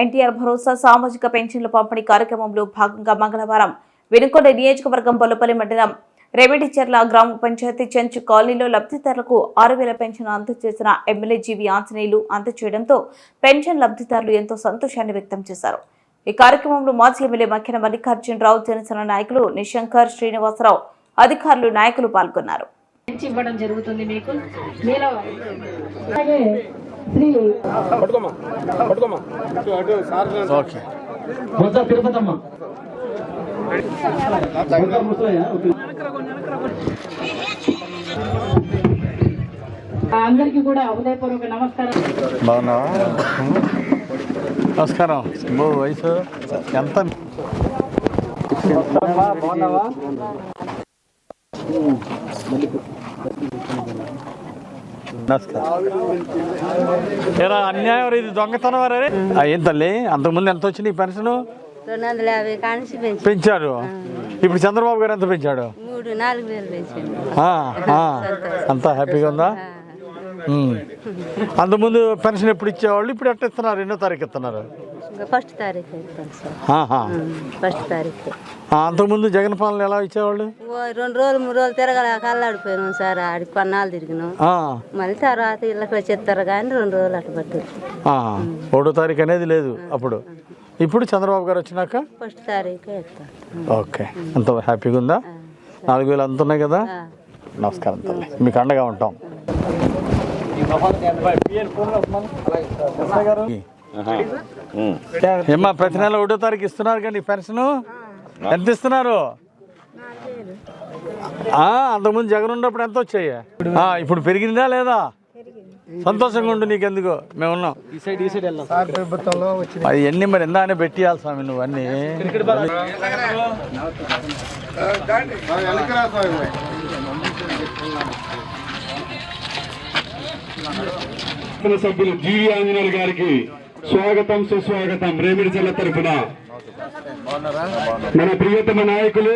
ఎన్టీఆర్ భరోసా సామాజిక పెన్షన్ల పంపిణీ కార్యక్రమంలో భాగంగా మంగళవారం వెనుకొండ నియోజకవర్గం బొల్లపల్లి మండలం రెమిడిచెర్ల గ్రామ పంచాయతీ చెంచు కాలనీలో లబ్ధిదారులకు ఆరు వేల పెన్షన్ అందజేసిన ఎమ్మెల్యే జీవి ఆంజనేయులు అందజేయడంతో పెన్షన్ లబ్ధిదారులు ఎంతో సంతోషాన్ని వ్యక్తం చేశారు. ఈ కార్యక్రమంలో మాజీ ఎమ్మెల్యే మక్కిన మల్లికార్జునరావు జనసేన నాయకులు నిశంకర్ శ్రీనివాసరావు అధికారులు నాయకులు పాల్గొన్నారు. ఇవ్వడం జరుగుతుంది మీకు. మీలో అలాగే శ్రీ తిరుపతమ్మ. అందరికీ కూడా ఉదయపూర్వక నమస్కారం. బాగున్నావా? నమస్కారం. బో వయసు ఎంత? బాగున్నావా? నమస్కారం. ఏరా అన్యాయం ఇది దొంగతనం రే ఆ, ఏం తల్లి అంతకుముందు ఎంత వచ్చింది పెన్షన్? రెండు వందల యాభై కానిసి పెంచి పెంచారు ఇప్పుడు చంద్రబాబు గారు ఎంత పెంచాడు? మూడు నాలుగు వేలు పెంచండి. ఆ, ఆ, అంతా హ్యాపీగా ఉందా. అంతకుముందు పెన్షన్ ఎప్పుడు ఇచ్చేవాళ్ళు? ఇప్పుడు ఎట్ట ఇస్తున్నారు? ఎన్నో తారీఖు ఇస్తున్నారు? ఫస్ట్ తారీఖు ఇస్తాను సార్. ఆహా. ఫస్ట్ తారీఖు. ఆ, అంతకుముందు జగన్ పాలన ఎలా ఇచ్చేవాళ్ళు? ఓ రెండు రోజులు మూడు రోజులు తిరగల కళ్ళాడిపోయినాం సార్. ఆడికి కొన్నాళ్ళు తిరిగినాం. ఆ, మళ్ళీ తర్వాత ఇళ్ళకి వచ్చి ఇస్తారు కానీ రెండు రోజులు అట్లా పట్టింది. ఆ, ఒకటో తారీఖు అనేది లేదు అప్పుడు. ఇప్పుడు చంద్రబాబు గారు వచ్చినాక? ఫస్ట్ తారీఖు ఇస్తాను ఓకే. అంత హ్యాపీగా ఉందా? నాలుగు వేలు అంత ఉన్నాయి కదా? నమస్కారం తల్లి. మీకు అండగా ఉంటాం. ఏమ్మా ప్రతి నెల ఒకటో తారీఖు ఇస్తున్నారు కానీ పెన్షన్? ఎంత ఇస్తున్నారు? ఆ, అంతకుముందు జగన్ ఉన్నప్పుడు ఎంత వచ్చాయి? ఆ, ఇప్పుడు పెరిగిందా లేదా? సంతోషంగా ఉండు నీకెందుకు? మేము ఉన్నాం. అది ఎన్ని మరి ఎందానే పెట్టియాలి స్వామి నువ్వు అన్ని. సభ్యులు జీవి ఆంజనేయులు గారికి స్వాగతం సుస్వాగతం. రేమిడి జిల్లా తరఫున మన ప్రియతమ నాయకులు